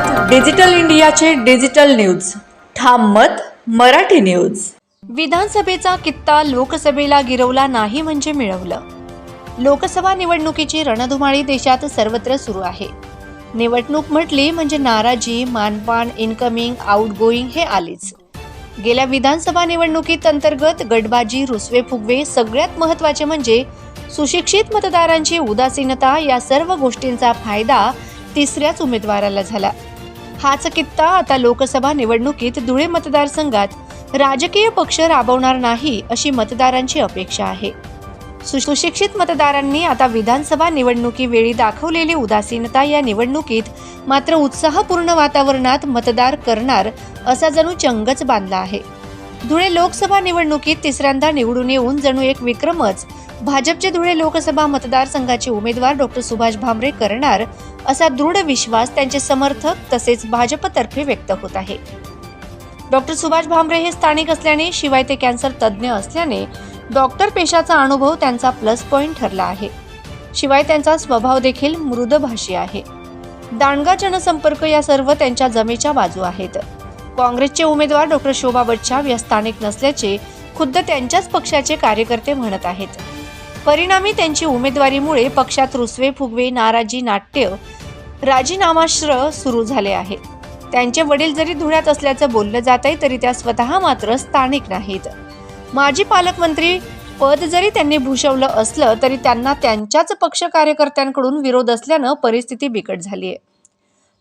मत डिजिटल इंडियाचे digital news. ठाम मत मराठी न्यूज. विधानसभेचा कित्ता लोकसभेला गिरवला नाही म्हणजे मिळवलं. लोकसभा निवडणुकीची रणधुमाळी देशात सर्वत्र सुरू आहे. निवडणूक म्हटली म्हणजे नाराजी मानपान इनकमिंग आउटगोईंग हे आलेच. गेल्या विधानसभा निवडणुकीत अंतर्गत गटबाजी रुसवे फुगवे सगळ्यात महत्त्वाचे म्हणजे सुशिक्षित मतदारांची उदासीनता या सर्व गोष्टींचा फायदा तिसऱ्याच उमेदवाराला झाला. हाच कित्ता आता लोकसभा निवडणुकीत धुळे मतदारसंघात राजकीय पक्ष राबवणार नाही अशी मतदारांची अपेक्षा आहे. सुशिक्षित मतदारांनी आता विधानसभा निवडणुकीवेळी दाखवलेली उदासीनता या निवडणुकीत मात्र उत्साहपूर्ण वातावरणात मतदार करणार असा जणू चंगच बांधला आहे. धुळे लोकसभा निवडणुकीत तिसऱ्यांदा निवडून येऊन जणू एक विक्रमच. भाजपचे धुळे लोकसभा मतदारसंघाचे उमेदवार डॉक्टर सुभाष भामरे करणार असा दृढ विश्वास त्यांचे समर्थक तसेच भाजपतर्फे व्यक्त होत आहे. डॉक्टर सुभाष भामरे हे स्थानिक असल्याने शिवाय ते कॅन्सर तज्ज्ञ असल्याने डॉक्टर पेशाचा अनुभव त्यांचा प्लस पॉइंट ठरला आहे. शिवाय त्यांचा स्वभाव देखील मृदभाषी आहे. दांडगा जनसंपर्क या सर्व त्यांच्या जमेच्या बाजू आहेत. काँग्रेसचे उमेदवार डॉक्टर शोभा बच्छाव या स्थानिक नसल्याचे खुद्द त्यांच्याच पक्षाचे कार्यकर्ते म्हणत आहेत. परिणामी त्यांची उमेदवारीमुळे पक्षात रुसवे फुगवे नाराजी नाट्य राजीनामाश्र सुरू झाले आहे. त्यांचे वडील जरी धुळ्यात असल्याचं बोललं जात आहे तरी त्या स्वतः मात्र स्थानिक नाहीत. माजी पालकमंत्री पद जरी त्यांनी भूषवलं असलं तरी त्यांना त्यांच्याच पक्ष कार्यकर्त्यांकडून विरोध असल्यानं परिस्थिती बिकट झाली आहे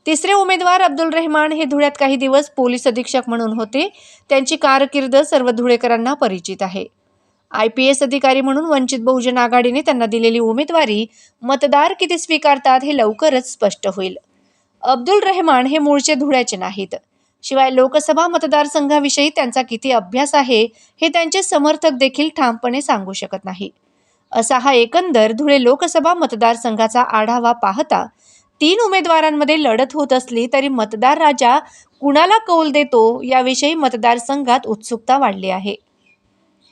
तिसरे उमेदवार अब्दुल रेहमान हे धुळ्यात काही दिवस पोलीस अधीक्षक म्हणून होते. त्यांची कारकीर्द सर्व धुळेकरांना परिचित आहे. आय पी एस अधिकारी म्हणून वंचित बहुजन आघाडीने त्यांना दिलेली उमेदवारी मतदार किती स्वीकारतात हे लवकरच स्पष्ट होईल. अब्दुल रेहमान हे मूळचे धुळ्याचे नाहीत. शिवाय लोकसभा मतदारसंघाविषयी त्यांचा किती अभ्यास आहे हे त्यांचे समर्थक देखील ठामपणे सांगू शकत नाही. असा हा एकंदर धुळे लोकसभा मतदारसंघाचा आढावा पाहता तीन उमेदवारांमध्ये लढत होत असली तरी मतदार राजा कुणाला कौल देतो याविषयी मतदारसंघात उत्सुकता वाढली आहे.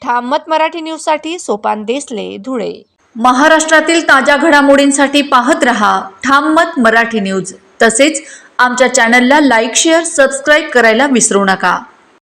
ठाममत मराठी न्यूजसाठी सोपान देसले धुळे. महाराष्ट्रातील ताज्या घडामोडींसाठी पाहत रहा ठाममत मराठी न्यूज. तसेच आमच्या चॅनलला लाईक शेअर सबस्क्राईब करायला विसरू नका.